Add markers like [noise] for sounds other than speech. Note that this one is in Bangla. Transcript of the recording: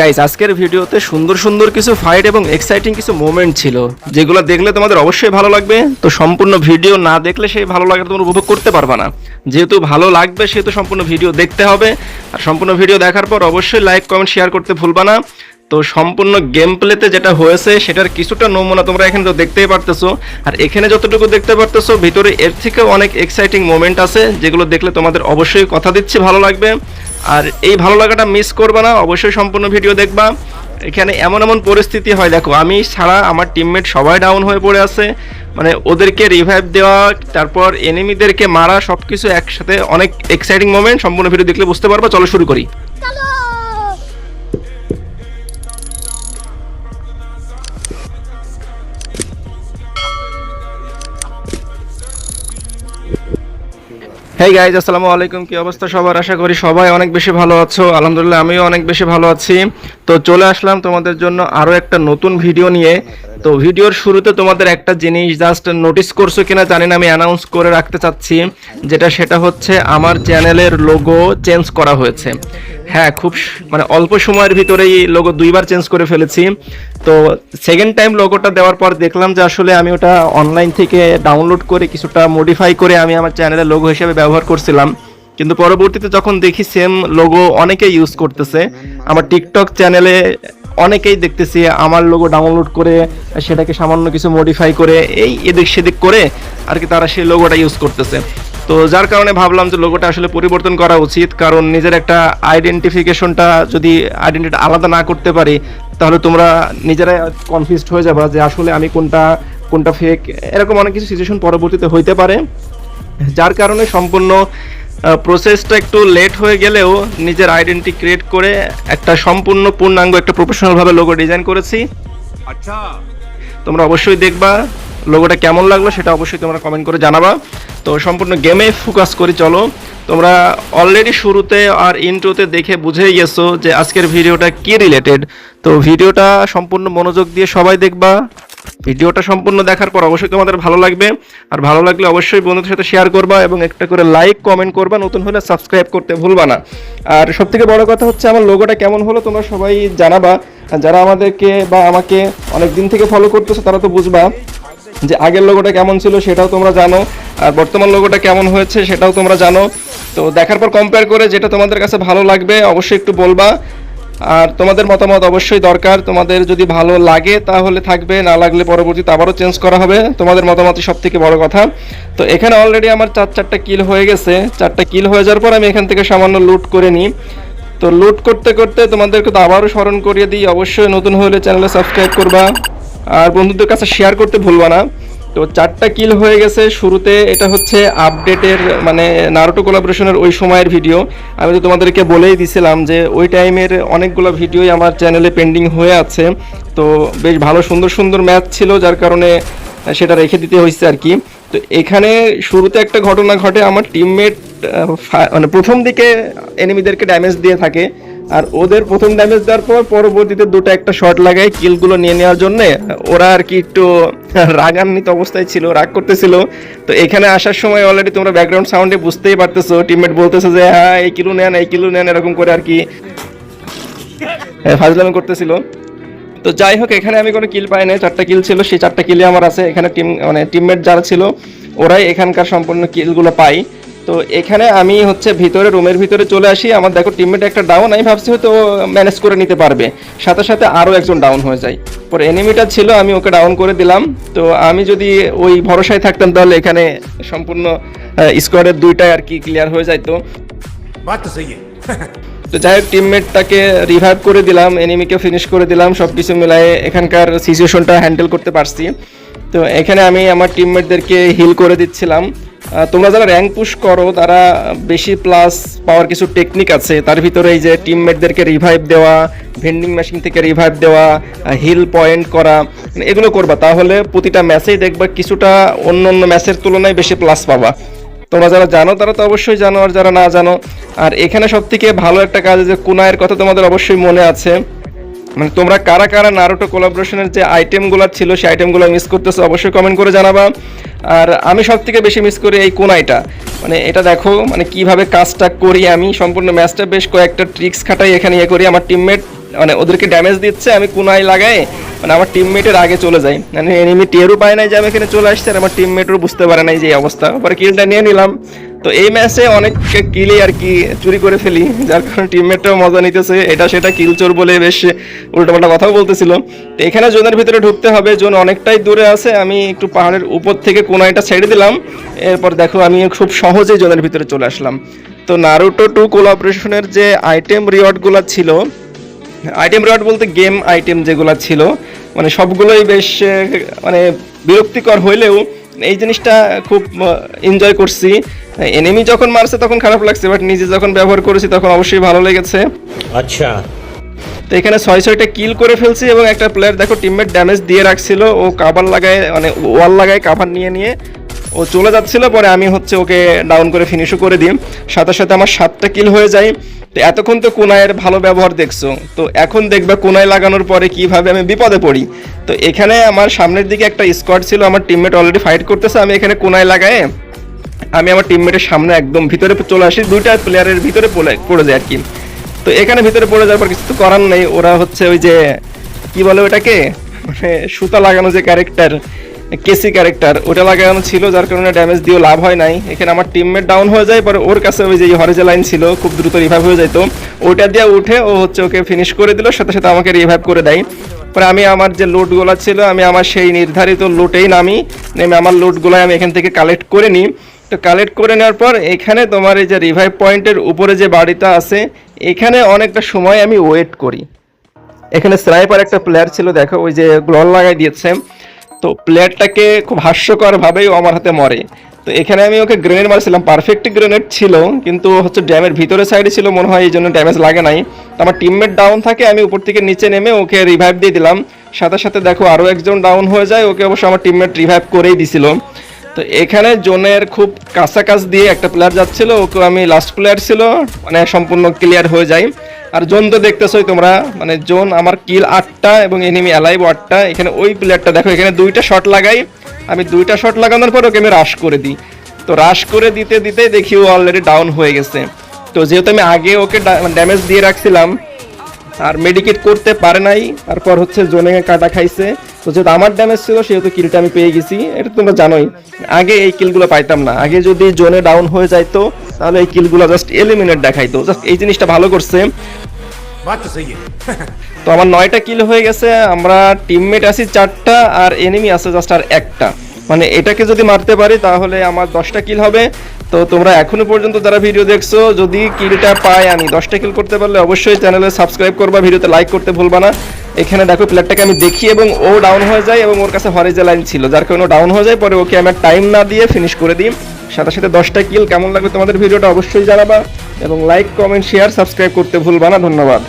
গাইস আজকের ভিডিওতে সুন্দর সুন্দর কিছু ফাইট এবং এক্সাইটিং কিছু মোমেন্ট ছিল। যেগুলো দেখলে তোমাদের অবশ্যই ভালো লাগবে। তো সম্পূর্ণ ভিডিও না দেখলে সেই ভালো লাগার তোমরা উপভোগ করতে পারবে না। যেহেতু ভালো লাগবে, সেহেতু সম্পূর্ণ ভিডিও দেখতে হবে। আর সম্পূর্ণ ভিডিও দেখার পর অবশ্যই লাইক কমেন্ট শেয়ার করতে ভুলবা না। তো সম্পূর্ণ গেম প্লেতে যেটা হয়েছে, সেটার কিছুটা নমুনা তোমরা এখানে তো দেখতেই পারতেছো। আর এখানে যতটুকু দেখতে পারতেছো, ভিতরে এর থেকে অনেক এক্সাইটিং মোমেন্ট আছে, যেগুলো দেখলে তোমাদের অবশ্যই কথা দিচ্ছি, ভালো লাগবে। আর এই ভালো লাগাটা মিস করবে না, অবশ্যই সম্পূর্ণ ভিডিও দেখবা। এখানে এমন এমন পরিস্থিতি হয়, দেখো, আমি ছাড়া আমার টিমমেট সবাই ডাউন হয়ে পড়ে আছে। মানে ওদেরকে রিভাইভ দেওয়া, তারপর এনিমিদেরকে মারা সব কিছু একসাথে অনেক এক্সাইটিং মোমেন্ট সম্পূর্ণ ভিডিও দেখলে বুঝতে পারবা। চলো শুরু করি। হেই গাইজ আসসালামু আলাইকুম। কি অবস্থা সবার? আশা করি সবাই অনেক বেশি ভালো আছো। আলহামদুলিল্লাহ, আমিও অনেক বেশি ভালো আছি। তো চলে আসলাম তোমাদের জন্য আরও একটা নতুন ভিডিও নিয়ে। তো ভিডিওর শুরুতে তোমাদের একটা জিনিস জাস্ট নোটিস করছ কিনা জানি না, আমি অ্যানাউন্স করে রাখতে চাচ্ছি, যেটা সেটা হচ্ছে আমার চ্যানেলের লোগো চেঞ্জ করা হয়েছে। হ্যাঁ খুব মানে অল্প সময়ের ভিতরেই লোগো দুইবার চেঞ্জ করে ফেলেছি। তো সেকেন্ড টাইম লোগোটা দেওয়ার পর দেখলাম যে আসলে আমি ওটা অনলাইন থেকে ডাউনলোড করে কিছুটা মডিফাই করে আমি আমার চ্যানেলের লোগো হিসেবে ব্যবহার করছিলাম। কিন্তু পরবর্তীতে যখন দেখি সেম লোগো অনেকে ইউজ করতেছে। আমার টিকটক চ্যানেলে অনেকেই দেখতেছি আমার লোগো ডাউনলোড করে সেটাকে সামান্য কিছু মডিফাই করে এই এদিক সেদিক করে আর কি তারা সেই লোগোটা ইউজ করতেছে। তো যার কারণে ভাবলাম যে লোগোটা আসলে পরিবর্তন করা উচিত, কারণ নিজের একটা আইডেন্টিফিকেশনটা যদি আইডেন্টিটি আলাদা না করতে পারি, তাহলে তোমরা নিজেরাই কনফিউজড হয়ে যাবা যে আসলে আমি কোনটা কোনটা ফেক এরকম অনেক কিছু সিচুয়েশন পরবর্তীতে হইতে পারে। যার কারণে সম্পূর্ণ প্রসেসটা একটু লেট হয়ে গেলেও নিজের আইডেন্টি ক্রিয়েট করে একটা সম্পূর্ণ পূর্ণাঙ্গ একটা প্রফেশনালভাবে লোগো ডিজাইন করেছি। আচ্ছা। তোমরা অবশ্যই দেখবা লোগোটা কেমন লাগল সেটা অবশ্যই তোমরা কমেন্ট করে জানাবা। তো সম্পূর্ণ গেমে ফোকাস করি চলো। তোমরা অলরেডি শুরুতে আর ইন্ট্রোতে দেখে বুঝেই গেছো যে আজকের ভিডিওটা কি রিলেটেড তো ভিডিওটা সম্পূর্ণ মনোযোগ দিয়ে সবাই দেখবা। ভিডিওটা সম্পূর্ণ দেখার পর অবশ্যই তোমাদের ভালো লাগবে। আর ভালো লাগলে অবশ্যই বন্ধুদের সাথে শেয়ার করবা এবং একটা করে লাইক কমেন্ট করবা, নতুন হলে সাবস্ক্রাইব করতে ভুলবা না। আর সব থেকে বড় কথা হচ্ছে আমার লোগোটা কেমন হলো তোমরা সবাই জানাবা। যারা আমাদেরকে বা আমাকে অনেক দিন থেকে ফলো করতেছো, তারা তো বুঝবা যে আগের লোগোটা কেমন ছিল, সেটাও তোমরা জানো। আর বর্তমান লোগোটা কেমন হয়েছে, সেটাও তোমরা জানো। তো দেখার পর কম্পেয়ার করে যেটা তোমাদের কাছে ভালো লাগবে, অবশ্যই একটু বলবা। আর তোমাদের মতামত অবশ্যই দরকার। তোমাদের যদি ভালো লাগে তাহলে থাকবে, না লাগলে পরবর্তীতে আবারও চেঞ্জ করা হবে। তোমাদের মতামতই সব থেকে বড় কথা। তো এখানে অলরেডি আমার চার, চারটা কিল হয়ে গেছে। চারটা কিল হয়ে যাওয়ার পর আমি এখান থেকে সামান্য লুট করে নিই। তো লুট করতে করতে তোমাদেরকে তো আবারও স্মরণ করিয়ে দিই। অবশ্যই নতুন হলে চ্যানেলে সাবস্ক্রাইব করবা। আর বন্ধুদের কাছে শেয়ার করতে ভুলবা না। তো চারটা কিল হয়ে গেছে। শুরুতে এটা হচ্ছে আপডেটের মানে নারুটো কোলাবোরেশনের ওই সময়ের ভিডিও আমি তো তোমাদেরকে বলেই দিছিলাম যে ওই টাইমের অনেকগুলো ভিডিওই আমার চ্যানেলে পেন্ডিং হয়ে আছে। তো বেশ ভালো, সুন্দর সুন্দর ম্যাচ ছিল, যার কারণে সেটা রেখে দিতে হয়েছে আর কি। তো এখানে শুরুতে একটা ঘটনা ঘটে, আমার টিমমেট মানে প্রথম দিকে এনিমিদেরকে ড্যামেজ দিয়ে থাকে। আর ওদের প্রথম ড্যামেজ দেওয়ার পর পরবর্তীতে দুটো একটা শট লাগায় কিলগুলো নিয়ে নেওয়ার জন্য। ওরা আর কি একটু [laughs] রাগান্বিত অবস্থায় ছিল, রাগ করতেছিল। তো এখানে আসার সময় অলরেডি তোমরা ব্যাকগ্রাউন্ড সাউন্ডে বুঝতেই পারতেছো টিমমেট বলতেছে যে হ্যাঁ এই কিলো নেন, এই কিলো নেন, এরকম করে আর কি [laughs] ফাজলামি করতেছিল। তো যাই হোক, এখানে আমি কোনো কিল পাই নাই চারটা কিল ছিল, সেই চারটা কিলই আমার আছে। এখানে টিম মানে টিমমেট যারা ছিল, ওরাই এখানকার সম্পূর্ণ কিলগুলো পাই তো এখানে আমি হচ্ছে ভিতরে রুমের ভিতরে চলে আসি। আমার দেখো টিমমেট একটা ডাউন আমি ভাবছি হয়তো ম্যানেজ করে নিতে পারবে। সাথে সাথে আরও একজন ডাউন হয়ে যায়। পরে এনিমিটা ছিল আমি ওকে ডাউন করে দিলাম। তো আমি যদি ওই ভরসায় থাকতাম তাহলে এখানে সম্পূর্ণ স্কোয়াডের দুইটাই আর কি ক্লিয়ার হয়ে যায় [laughs] তো যাই হোক টিমমেটটাকে রিভাইভ করে দিলাম এনিমিকে ফিনিশ করে দিলাম সব কিছু মিলায়ে এখানকার সিচুয়েশনটা হ্যান্ডেল করতে পারছি। তো এখানে আমি আমার টিমমেটদেরকে হিল করে দিচ্ছিলাম। তোমরা যারা র্যাঙ্ক পুশ করো, তারা বেশি প্লাস পাওয়ার কিছু টেকনিক আছে। তার ভিতরে এই যে টিমমেটদেরকে রিভাইভ দেওয়া ভেন্ডিং মেশিন থেকে রিভাইভ দেওয়া হিল পয়েন্ট করা মানে এগুলো করবা। তাহলে প্রতিটা ম্যাচেই দেখবা কিছুটা অন্য অন্য ম্যাচের তুলনায় বেশি প্লাস পাবা। তোমরা যারা জানো, তারা তো অবশ্যই জানো, আর যারা না জানো, আর এখানে সব থেকে ভালো একটা কাজ যে কুনায়ের কথা তোমাদের অবশ্যই মনে আছে। মানে তোমরা কারা কারা নারুটো কোলাবোরেশনের যে আইটেমগুলো ছিল, সেই আইটেমগুলো মিস করতেছো অবশ্যই কমেন্ট করে জানাবা। আর আমি সব থেকে বেশি মিস করি এই কোনাইটা। মানে এটা দেখো মানে কীভাবে কাজটা করি আমি, সম্পূর্ণ ম্যাচটা বেশ কয়েকটা ট্রিক্স খাটাই এখানে ইয়ে করি। আমার টিমমেট মানে ওদেরকে ড্যামেজ দিচ্ছে, আমি কোনায় লাগাই মানে আমার টিমমেটের আগে চলে যাই। মানে এনিমি টেরও পায় নাই যে আমি এখানে চলে আসছি আর আমার টিমমেটও বুঝতে পারে নাই যে অবস্থা। পরে কিলটা নিয়ে নিলাম। তো এই ম্যাচে অনেক কিলই আর কি চুরি করে ফেলি, যার কারণে টিমমেটটাও মজা নিতেছে। এটা সেটা কিল চোর বলে বেশ উল্টোপাল্টা কথাও বলতেছিল। তো এখানে জোনের ভিতরে ঢুকতে হবে। জোন অনেকটাই দূরে আছে। আমি একটু পাহাড়ের উপর থেকে কোনাইটা ছেড়ে দিলাম। এরপর দেখো আমি খুব সহজেই জোনের ভিতরে চলে আসলাম। তো নারুটো টু কোলাবরেশনের যে আইটেম রিওয়ার্ডগুলো ছিল আইটেম রিওয়ার্ড বলতে গেম আইটেম যেগুলো ছিল মানে সবগুলোই বেশ মানে বিরক্তিকর হইলেও এই জিনিসটা খুব এনজয় করছি। এনিমি যখন মারছে তখন খারাপ লাগছে বাট নিজে যখন ব্যবহার করেছি তখন অবশ্যই ভালো লেগেছে। আচ্ছা। তো এখানে ছয় ছয়টা কিল করে ফেলছি এবং একটা প্লেয়ার দেখো টিমমেট ড্যামেজ দিয়ে রাখছিল ও কাভার লাগায় মানে ওয়াল লাগায় কাভার নিয়ে নিয়ে ও চলে যাচ্ছিল পরে আমি হচ্ছে ওকে ডাউন করে ফিনিশও করে দিই। সাথে সাথে আমার সাতটা কিল হয়ে যায়। তো এতক্ষণ তো কোনায়ের ভালো ব্যবহার দেখছ। তো এখন দেখবে কোনায় লাগানোর পরে কীভাবে আমি বিপদে পড়ি। তো এখানে আমার সামনের দিকে একটা স্কোয়াড ছিল, আমার টিমমেট অলরেডি ফাইট করতেছে, আমি এখানে কোনায় লাগায় আমি আমার টিমমেটের সামনে একদম ভিতরে চলে আসি, দুইটা প্লেয়ারের ভিতরে পড়ে- যায় আর কি। তো এখানে ভিতরে পড়ে যাওয়ার পর কিছু তো করার নেই, ওরা হচ্ছে ওই যে, কি বলে ওটাকে? মানে সুতা লাগানো যে ক্যারেক্টার কেসি ক্যারেক্টার। ওটা লাগানো ছিল, যার কারণে ড্যামেজ দিয়েও লাভ হয় নাই। এখানে আমার টিমমেট ডাউন হয়ে যায়, পরে ওর কাছে ওই যে হরেজে লাইন ছিল, খুব দ্রুত রিভাইভ হয়ে যেত ওইটা দিয়ে উঠে ও হচ্ছে ওকে ফিনিশ করে দিল, সাথে সাথে আমাকে রিভাইভ করে দেয়। পরে আমি আমার যে লোডগুলো ছিল, আমি আমার সেই নির্ধারিত লোটেই নামি, নেমে আমার লোডগুলো আমি এখান থেকে কালেক্ট করে নিই। তো কালেক্ট করে নেওয়ার পর এখানে তোমার এই যে রিভাইভ পয়েন্টের উপরে যে বাড়িটা আছে, এখানে অনেকটা সময় আমি ওয়েট করি। এখানে স্নাইপার একটা প্লেয়ার ছিল, দেখো, ওই যে গ্লল লাগাই দিয়েছে। তো প্লেয়ারটাকে খুব হাস্যকরভাবেই ও আমার হাতে মরে। তো এখানে আমি ওকে গ্রেনেড মারছিলাম পারফেক্ট গ্রেনেড ছিল, কিন্তু হচ্ছে ড্যামের ভিতরে সাইডে ছিল, মনে হয় এই জন্য ড্যামেজ লাগে নাই। তো আমার টিমমেট ডাউন থাকে, আমি উপর থেকে নিচে নেমে ওকে রিভাইভ দিয়ে দিলাম। সাথে সাথে দেখো আরও একজন ডাউন হয়ে যায়, ওকে অবশ্য আমার টিমমেট রিভাইভ করেই দিছিল। তো এখানে জোনের খুব কাছাকাছ দিয়ে একটা প্লেয়ার যাচ্ছিল ওকে আমি লাস্ট প্লেয়ার ছিল মানে সম্পূর্ণ ক্লিয়ার হয়ে যায়। আর জোন তো দেখতেছোই তোমরা মানে জোন আমার কিল আটটা এবং এনিমি অ্যালাইভ আটটা, এখানে ওই প্লেয়ারটা দেখো, এখানে দুইটা শট লাগাই, আমি দুইটা শট লাগানোর পর ওকে আমি রাশ করে দিই। তো রাশ করে দিতে দিতে দেখি ও অলরেডি ডাউন হয়ে গেছে। তো যেহেতু আমি আগে ওকে ড্যামেজ দিয়ে রাখছিলাম, আর মেডিকেট করতে পারে নাই, তারপর হচ্ছে জোনে কাটা খাইছে। তো যেহেতু আমার ড্যামেজ ছিল সেহেতু কিলটা আমি পেয়ে গেছি। এটা তোমরা জানোই। আগে এই কিলগুলো পাইতাম না। আগে যদি জোনে ডাউন হয়ে যাইতো তাহলে এই কিলগুলো জাস্ট এলিমিনেট দেখাইতো। জাস্ট এই জিনিসটা ভালো করছে। [laughs] তো আমার নয়টা কিল হয়ে গেছে। আমরা টিমমেট আছি চারটা আর এনিমি আছে জাস্ট আর একটা। মানে এটাকে যদি মারতে পারি তাহলে আমার দশটা কিল হবে। তো তোমরা এখনও পর্যন্ত যারা ভিডিও দেখছ যদি কিলটা পাই আমি দশটা কিল করতে পারলে অবশ্যই চ্যানেলে সাবস্ক্রাইব করবা। ভিডিওতে লাইক করতে ভুলবা না। এখানে দেখো প্লেয়ারটাকে আমি দেখি এবং ও ডাউন হয়ে যায় এবং ওর কাছে হরেজে লাইন ছিল, যার কারণে ও ডাউন হয়ে যায়। পরে ওকে আমি টাইম না দিয়ে ফিনিশ করে দিই। সাথে সাথে দশটা কিল কেমন লাগবে তোমাদের ভিডিওটা অবশ্যই জানাবা এবং লাইক কমেন্ট শেয়ার সাবস্ক্রাইব করতে ভুলবা না, ধন্যবাদ।